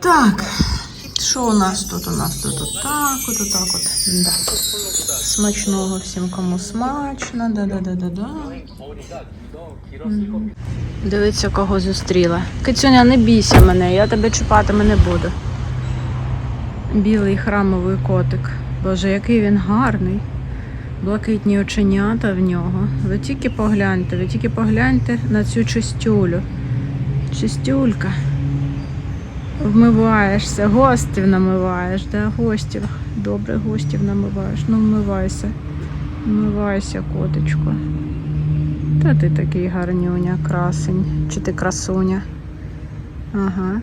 Так, що у нас тут? У нас тут отак, от отак от. Да. Смачного всім, кому смачно. Да-да-да-да-да. Дивіться, кого зустріла. Кицюня, не бійся мене, я тебе чіпатиме не буду. Білий храмовий котик. Боже, який він гарний. Блакитні оченята в нього. Ви тільки погляньте, ви тільки погляньте на цю чистюлю. Чистюлька. Вмиваєшся, гостів намиваєш, да? гостів. Добре, гостів намиваєш. Ну, вмивайся. Вмивайся, котичко. Та ти такий гарнюня, красень. Чи ти красуня? Ага.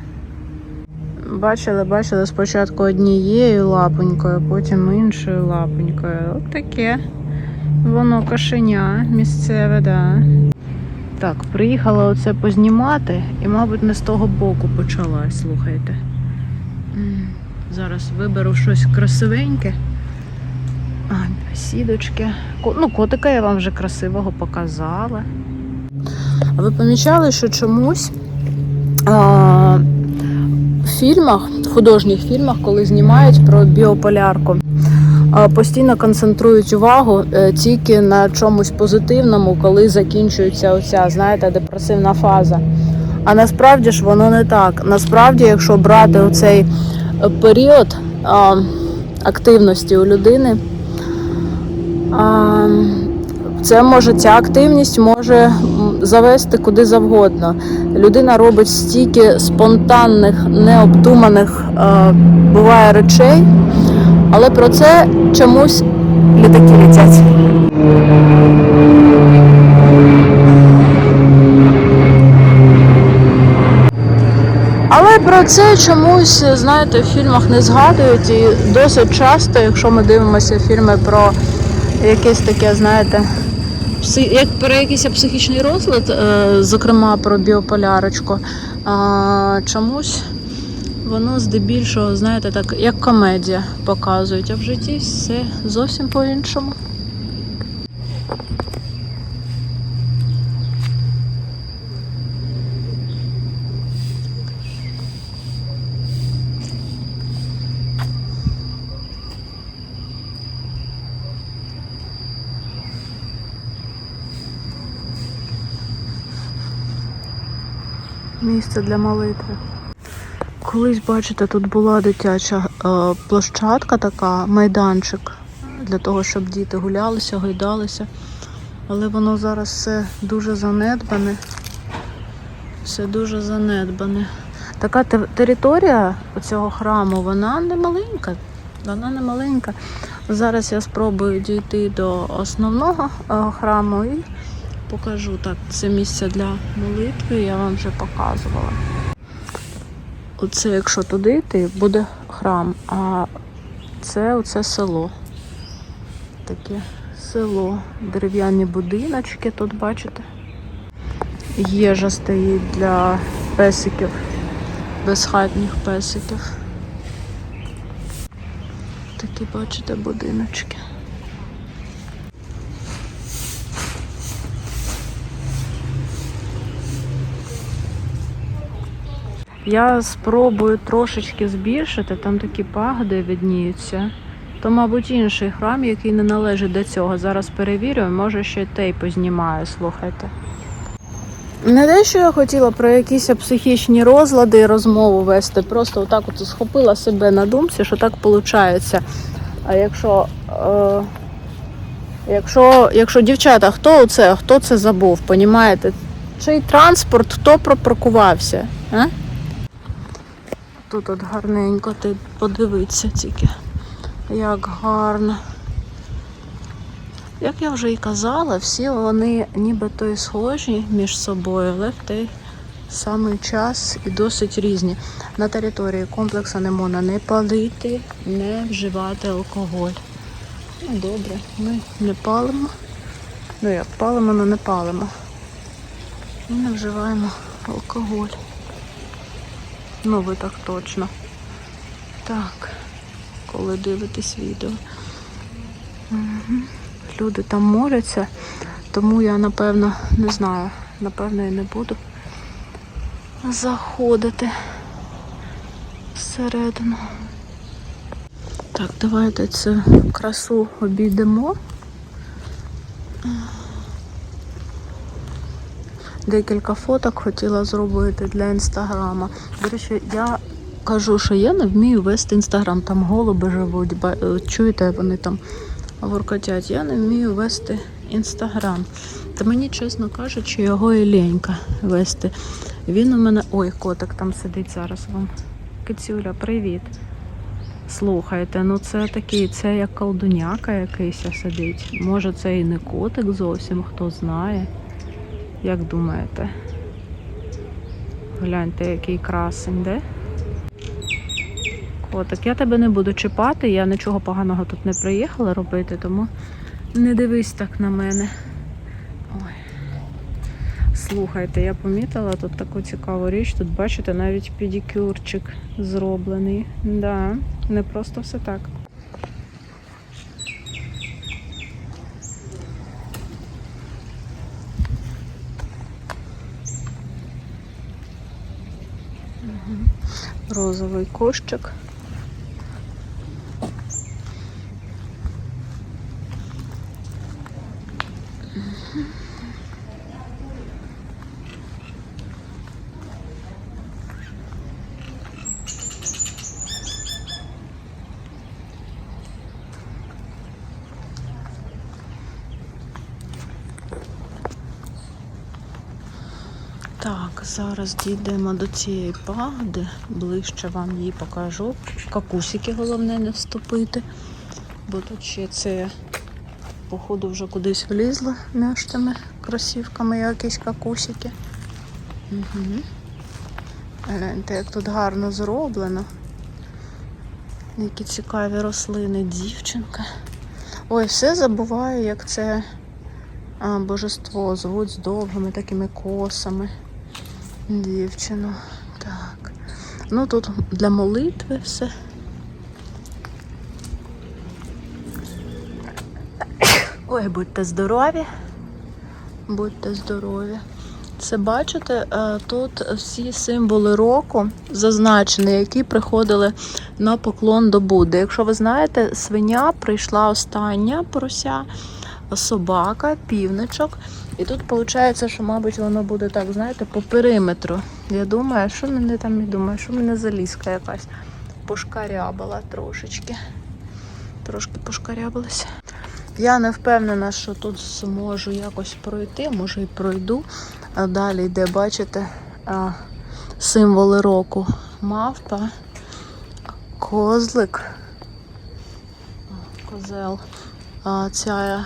Бачили, бачили спочатку однією лапонькою, потім іншою лапонькою. От таке. Воно кошеня місцеве, да. Так, приїхала оце познімати і, мабуть, не з того боку почала, слухайте. Зараз виберу щось красивеньке. А, сідочки. Ну, котика я вам вже красивого показала. А ви помічали, що чомусь а, в фільмах, в художніх фільмах, коли знімають про біополярку, постійно концентрують увагу е, тільки на чомусь позитивному, коли закінчується оця, знаєте, депресивна фаза. А насправді ж воно не так. Насправді, якщо брати оцей е, період активності у людини, це може ця активність може завести куди завгодно. Людина робить стільки спонтанних, необдуманих е, буває речей, але про це чомусь літаки летять. Але про це чомусь, знаєте, в фільмах не згадують і досить часто, якщо ми дивимося фільми про якесь таке, знаєте, як про якийсь психічний розлад, е, зокрема про біополярочку, чомусь воно здебільшого, знаєте, так, як комедія показують, а в житті все зовсім по-іншому. Місце для молитви. Колись, бачите, тут була дитяча е, площадка така, майданчик для того, щоб діти гулялися, гойдалися. Але воно зараз все дуже занедбане. Все дуже занедбане. Така територія цього храму, вона не маленька. Вона не маленька. Зараз я спробую дійти до основного е, храму і покажу так. Це місце для молитви, я вам вже показувала. Оце, якщо туди йти, буде храм, а це оце село. Таке село. Дерев'яні будиночки тут, бачите? Їжа стоїть для песиків, безхатніх песиків. Такі, бачите, будиночки. Я спробую трошечки збільшити, там такі пагоди відніються. То, мабуть, інший храм, який не належить до цього. Зараз перевірю, може ще й той познімаю, слухайте. Не те, що я хотіла про якісь психічні розлади і розмову вести, просто отак от схопила себе на думці, що так виходить. А якщо, е, якщо, якщо дівчата, хто це, хто це забув, понімаєте? Чий транспорт, хто пропаркувався? А? Тут от гарненько, ти подивиться тільки. Як гарно. Як я вже і казала, всі вони нібито і схожі між собою, але в той самий час і досить різні. На території комплексу не можна не палити, не вживати алкоголь. Ну, добре, ми не палимо. Ну як палимо, але не палимо. І не вживаємо алкоголь. Ну, ви так точно. Так, коли дивитесь відео. Угу. Люди там моляться, тому я напевно не знаю, напевно, і не буду заходити. всередину. Так, давайте цю красу обійдемо. Декілька фоток хотіла зробити для інстаграма. До речі, я кажу, що я не вмію вести інстаграм. Там голуби живуть, е, чуєте, вони там воркотять. Я не вмію вести інстаграм. Та мені, чесно кажучи, його і лінька вести. Він у мене. Ой, котик там сидить зараз вам. Кицюля, привіт. Слухайте, ну це такий, це як колдуняка якийсь сидить. Може, це і не котик зовсім, хто знає. Як думаєте? Гляньте, який красень, де? Котик, я тебе не буду чіпати, я нічого поганого тут не приїхала робити, тому не дивись так на мене. Ой. Слухайте, я помітила тут таку цікаву річ. Тут, бачите, навіть педикюрчик зроблений. Да, не просто все так. Розовий кущик. Так, зараз дійдемо до цієї пагоди, ближче вам її покажу. Какусики головне не вступити, бо тут ще це, походу, вже кудись влізли між тими кросівками якісь какусики. Угу. Гляньте, як тут гарно зроблено. Які цікаві рослини, дівчинка. Ой, все забуваю, як це а, божество звуть з довгими такими косами. Дівчину. Так. Ну тут для молитви все. Ой, будьте здорові. Будьте здорові. Це бачите, е, тут всі символи року зазначені, які приходили на поклон до Будди. Якщо ви знаєте, свиня прийшла остання порося, собака, півничок. І тут виходить, що, мабуть, воно буде так, знаєте, по периметру. Я думаю, що мене там я думаю, що мене залізка якась пошкарябала трошечки. Трошки пошкарябалася. Я не впевнена, що тут зможу якось пройти, може і пройду. А далі йде, бачите, символи року. Мавпа, козлик, козел, ця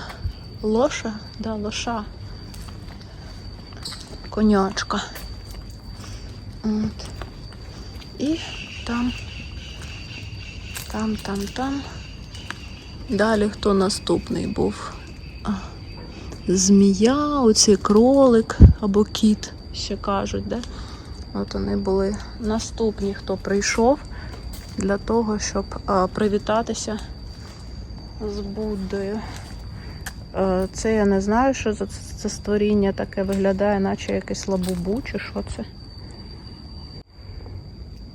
лоша, да, лоша, конячка. От. І там, там, там, там. Далі хто наступний був? Змія, оцей кролик або кіт, ще кажуть, да? От вони були наступні, хто прийшов для того, щоб привітатися з Буддою. Е, Це я не знаю, що за це, це створіння таке виглядає, наче якесь лабубу, чи що це.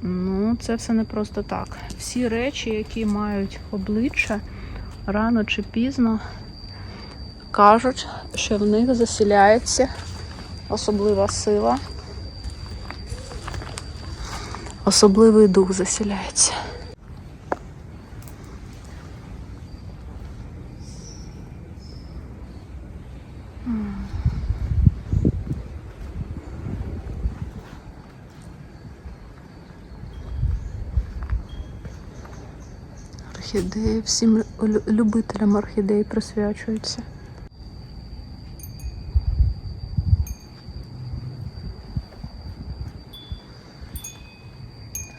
Ну, це все не просто так. Всі речі, які мають обличчя, рано чи пізно кажуть, що в них заселяється особлива сила. Особливий дух заселяється. Орхідеї всім лю- любителям орхідей присвячуються.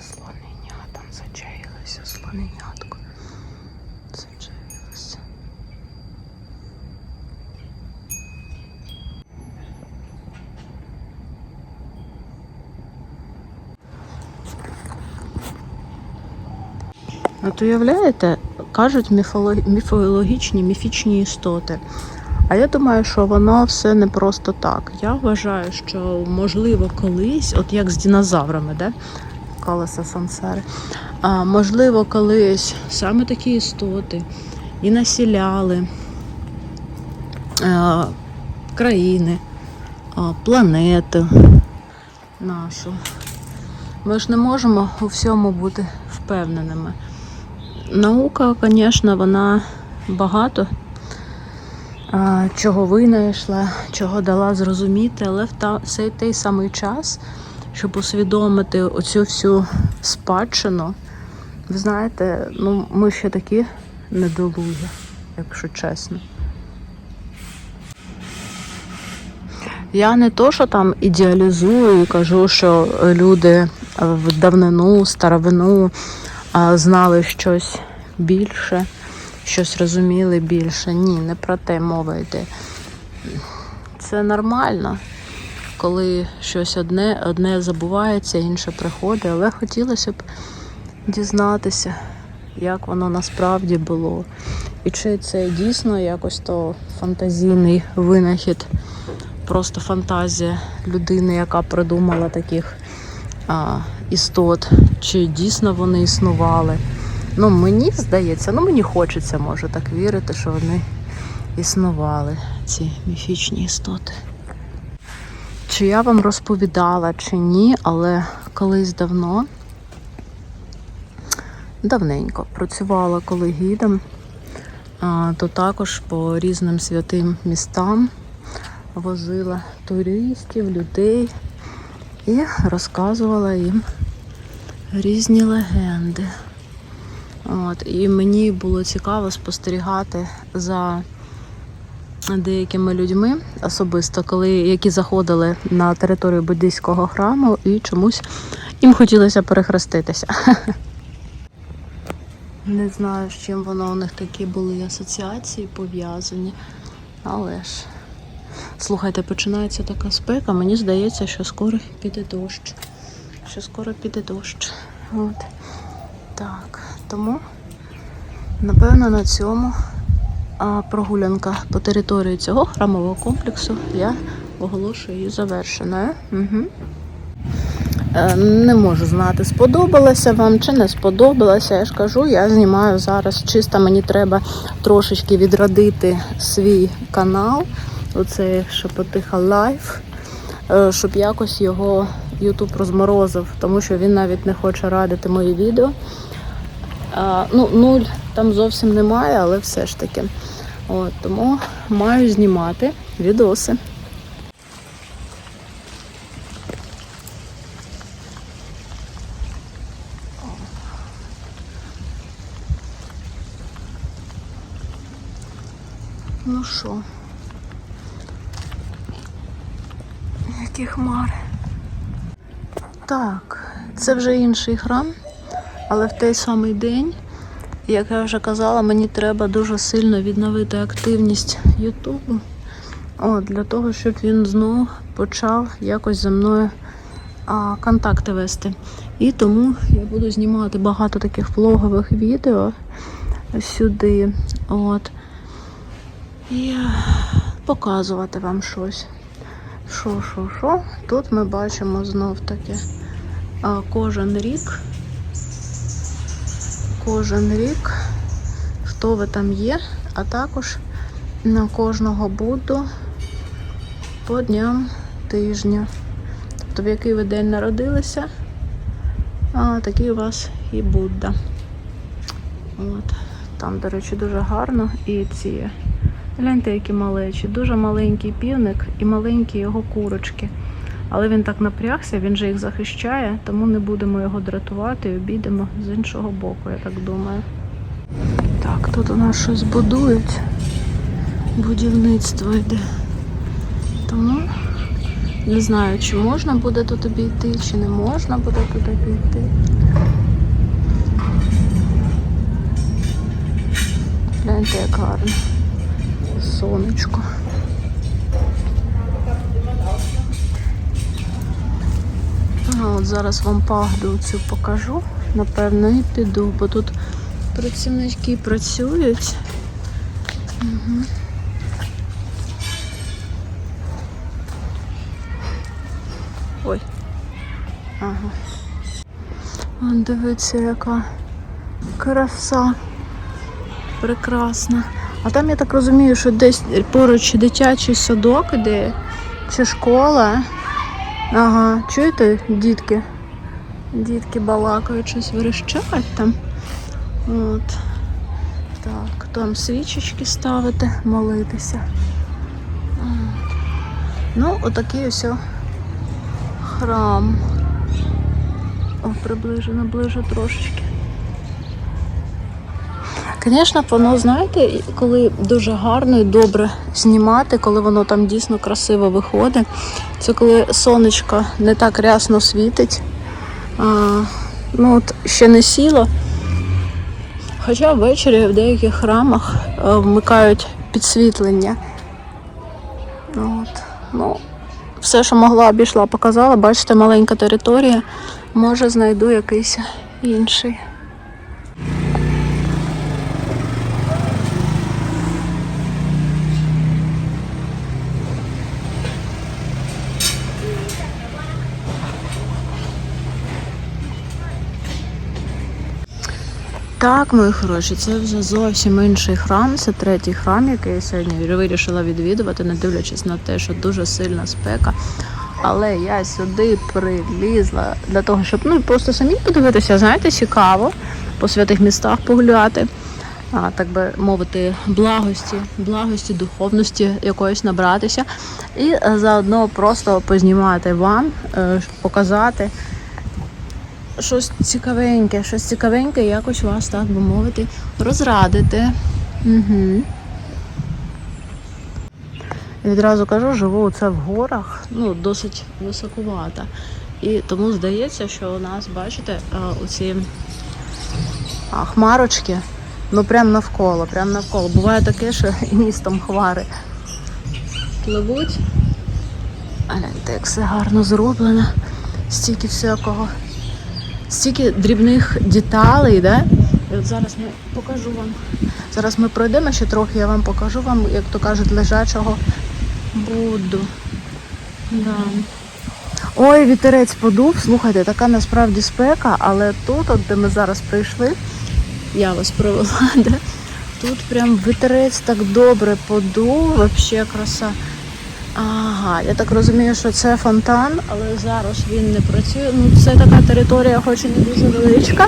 Слоненятам зачаїлися, слоненятко. От уявляєте, кажуть міфологічні, міфічні істоти. А я думаю, що воно все не просто так. Я вважаю, що можливо колись, от як з динозаврами, да? колеса сансари. А, можливо, колись саме такі істоти і насіляли а, країни, а, планету нашу. Ми ж не можемо у всьому бути впевненими. Наука, звісно, вона багато чого винайшла, чого дала зрозуміти, але в та, той самий час, щоб усвідомити оцю всю спадщину, ви знаєте, ну ми ще такі недолугі, якщо чесно. Я не то, що там ідеалізую і кажу, що люди в давнину, старовину знали щось більше, щось розуміли більше. Ні, не про те мова йде. Це нормально, коли щось одне, одне забувається, інше приходить, але хотілося б дізнатися, як воно насправді було. І чи це дійсно якось то фантазійний винахід, просто фантазія людини, яка придумала таких істот, чи дійсно вони існували. Ну, мені здається, ну мені хочеться, може, так вірити, що вони існували, ці міфічні істоти. Чи я вам розповідала, чи ні, але колись давно, давненько, працювала коли гідом, то також по різним святим містам возила туристів, людей і розказувала їм різні легенди. От, і мені було цікаво спостерігати за деякими людьми, особисто, коли які заходили на територію буддийського храму і чомусь їм хотілося перехреститися. Не знаю, з чим воно у них такі були асоціації пов'язані, але ж. Слухайте, починається така спека. Мені здається, що скоро піде дощ. Що скоро піде дощ. От. Так, тому, напевно, на цьому а, прогулянка по території цього храмового комплексу я оголошую її завершеною. Угу. Е, Не можу знати, сподобалося вам чи не сподобалося. Я ж кажу, я знімаю зараз. Чисто мені треба трошечки відродити свій канал. Оце шепотиха лайф, е, щоб якось його YouTube розморозив, тому що він навіть не хоче радити мої відео. Ну, нуль там зовсім немає, але все ж таки. От, тому маю знімати відоси. Ну що? Які хмари. Так, це вже інший храм, але в той самий день, як я вже казала, мені треба дуже сильно відновити активність Ютубу. Для того, щоб він знову почав якось зі мною а, контакти вести. І тому я буду знімати багато таких влогових відео сюди. От. І е, показувати вам щось. Що, що, що? Тут ми бачимо знов таки кожен рік. Кожен рік, хто ви там є, а також на кожного Будду по дням тижня. Тобто, в який ви день народилися, а такий у вас і Будда. От. Там, до речі, дуже гарно і ці. Гляньте, які малечі. Дуже маленький півник і маленькі його курочки. Але він так напрягся, він же їх захищає, тому не будемо його дратувати і обійдемо з іншого боку, я так думаю. Так, тут у нас щось будують. Будівництво йде. Тому не знаю, чи можна буде тут обійти, чи не можна буде тут обійти. Гляньте, як гарно сонечко. От зараз вам пагду цю покажу. Напевно, і піду, бо тут працівники працюють. Угу. Ой. Ага. Вон дивіться, яка краса. Прекрасна. А там я так розумію, що десь поруч дитячий садок іде, чи школа. Ага, чуєте, дітки? Дітки балакають, щось верещать там. От. Так, там свічечки ставити, молитися. Ну, отакий ось храм. О, приближу, наближу трошечки. Звісно, воно, знаєте, коли дуже гарно і добре знімати, коли воно там дійсно красиво виходить, це коли сонечко не так рясно світить. А, ну, от ще не сіло. Хоча ввечері в деяких храмах е, вмикають підсвітлення. От. Ну, все, що могла, обійшла, показала. Бачите, маленька територія. Може, знайду якийсь інший. Так, мої хороші, це вже зовсім інший храм. Це третій храм, який я сьогодні вирішила відвідувати, не дивлячись на те, що дуже сильна спека. Але я сюди прилізла для того, щоб ну просто самі подивитися, знаєте, цікаво по святих містах погуляти. А, так би мовити, благості, благості, духовності якоїсь набратися. І е, заодно просто познімати вам, е, показати щось цікавеньке, щось цікавеньке, якось вас, так би мовити, розрадити. Угу. І відразу кажу, живу це в горах, ну, досить високувато. І тому здається, що у нас, бачите, оці хмарочки, ну прям навколо, прям навколо. Буває таке, що і містом хмари пливуть. Гляньте, як все гарно зроблено, стільки всякого стільки дрібних деталей, да? І от зараз ми покажу вам. Зараз ми пройдемо ще трохи, я вам покажу вам, як то кажуть, лежачого Будду. Да. Ой, вітерець подув. Слухайте, така насправді спека, але тут, от де ми зараз прийшли, я вас провела, да? тут прям вітерець так добре подув, взагалі краса. Ага, я так розумію, що це фонтан, але зараз він не працює. Ну, це така територія, хоч і не дуже величка.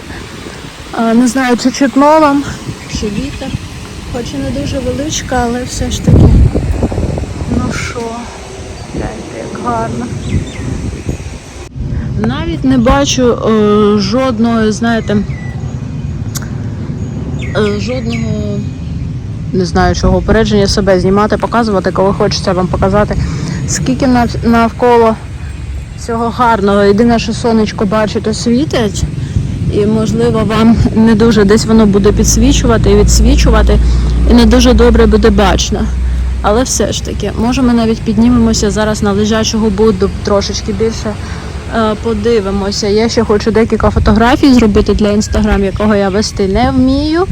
Не знаю, чи чутно вам, чи вітер. Хоч і не дуже величка, але все ж таки. Ну що, гляньте, як гарно. Навіть не бачу е, жодного, знаєте, е, жодного не знаю чого, упередження себе знімати, показувати, коли хочеться вам показати, скільки нав- навколо цього гарного. Єдине, що сонечко бачите, світить, і можливо вам не дуже десь воно буде підсвічувати і відсвічувати, і не дуже добре буде бачно. Але все ж таки, може ми навіть піднімемося зараз на лежачого Будду трошечки більше е, подивимося. Я ще хочу декілька фотографій зробити для інстаграм, якого я вести не вмію.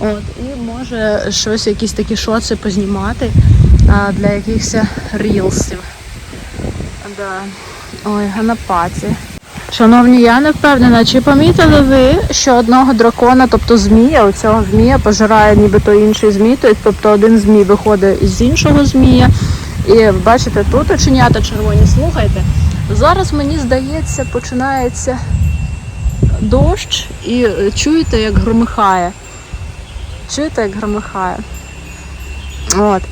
От, і може щось, якісь такі шоци познімати а, для якихось рілсів. Да. Ой, ганапаті. Шановні, я не впевнена, чи помітили ви, що одного дракона, тобто змія, у цього змія пожирає нібито інший змій, тобто один змій виходить із іншого змія. І бачите, тут оченята червоні, слухайте. Зараз мені здається, починається дощ і е, чуєте, як громихає. Чуєте, як громихає? От.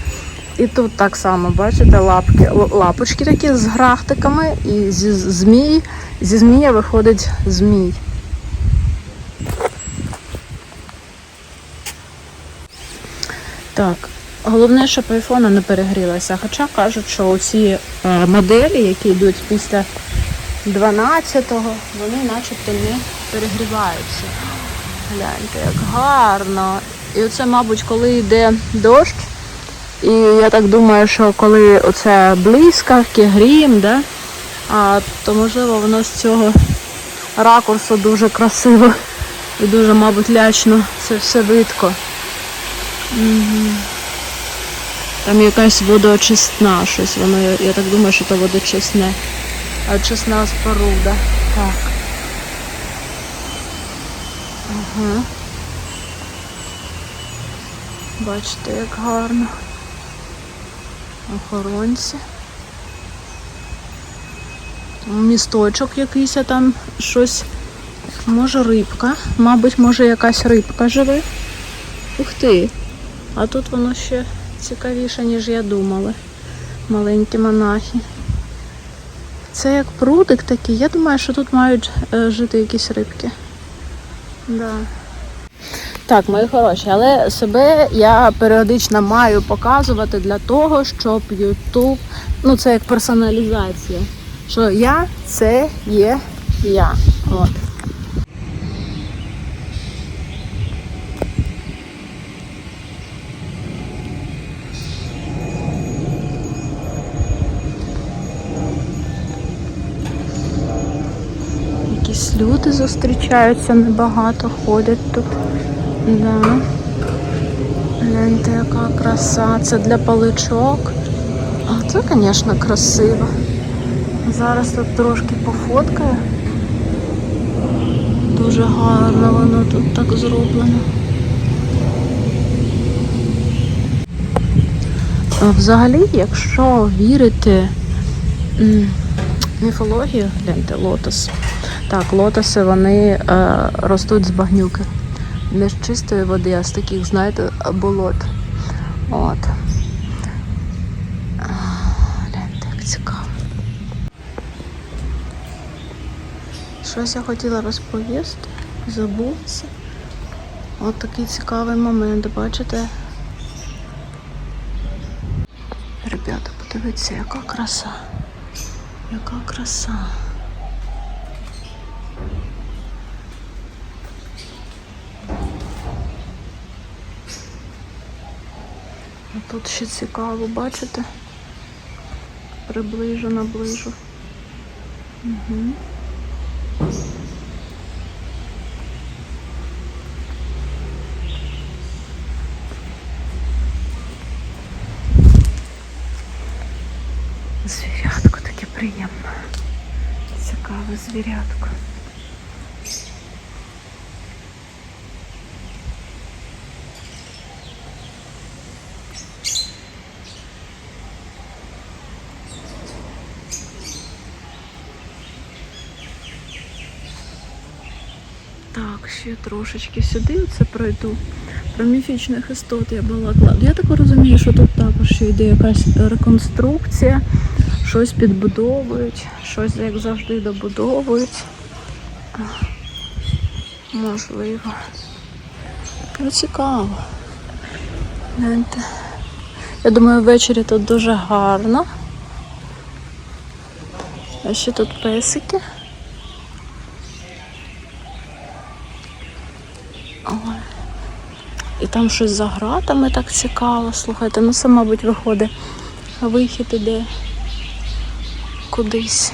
І тут так само, бачите, лапки, лапочки такі з грахтиками, і зі змій, зі змія виходить змій. Так, головне, щоб айфона не перегрілася. Хоча кажуть, що ці е, моделі, які йдуть після 12-го, вони начебто не перегріваються. Гляньте, як гарно. І оце, мабуть, коли йде дощ, і я так думаю, що коли оце блискавки, грім, да, а, то можливо воно з цього ракурсу дуже красиво і дуже, мабуть, лячно це все видко. Угу. Там якась водоочисна щось, воно, я, так думаю, що то водочисне. Очисна споруда. Так. Ага. Бачите, як гарно. Охоронці. Місточок якийсь, а там щось. Може рибка. Мабуть, може якась рибка живе. Ух ти. А тут воно ще цікавіше, ніж я думала. Маленькі монахи. Це як прудик такий. Я думаю, що тут мають е, жити якісь рибки. Да. Так, мої хороші, але себе я періодично маю показувати для того, щоб YouTube, ну це як персоналізація. Що я це є я. От. Якісь люди зустрічаються, небагато ходять тут. Да. Гляньте, яка краса. Це для паличок. А це, звісно, красиво. Зараз тут трошки пофоткаю. Дуже гарно воно тут так зроблено. Взагалі, якщо вірити міфологію, гляньте, лотос. Так, лотоси вони е, ростуть з багнюки. Не з чистої води, а з таких, знаєте, болот. От. А, Гляньте, як цікаво. Щось я хотіла розповісти, забулася. От такий цікавий момент, бачите? Ребята, подивіться, яка краса. Яка краса. Тут ще цікаво, бачите? Приближу, наближу. Угу. Звірятко таке приємне. Цікаве звірятко. Так, ще трошечки сюди оце пройду. Про міфічних істот я балакала. Я так розумію, що тут також ще йде якась реконструкція, щось підбудовують, щось, як завжди, добудовують. Можливо. Ну, цікаво. Гляньте. Я думаю, ввечері тут дуже гарно. А ще тут песики. Ой. І там щось за гратами так цікаво. Слухайте, ну це, мабуть, виходить. Вихід іде кудись.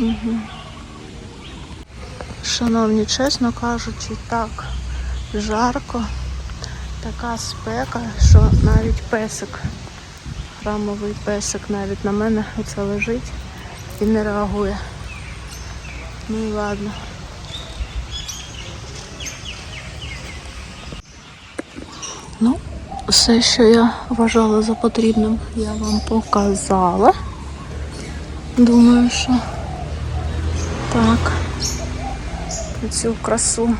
Угу. Шановні, чесно кажучи, так жарко, така спека, що навіть песик, храмовий песик навіть на мене оце лежить і не реагує. Ну і ладно. Ну, все, що я вважала за потрібним, я вам показала. Думаю, що так. Цю красу.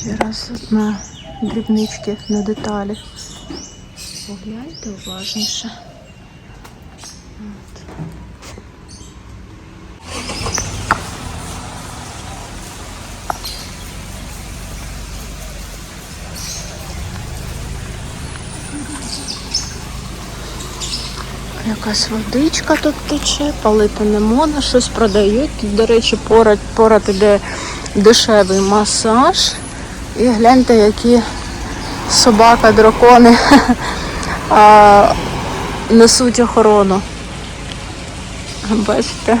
Ще раз на дрібнички, на деталі. Погляньте уважніше. Якась водичка тут тече, палити не можна, щось продають. Тут, До речі, поряд, поряд іде дешевий масаж. І гляньте, які собака, дракони а, несуть охорону. Бачите?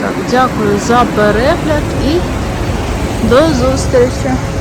Так, Дякую за перегляд і до зустрічі!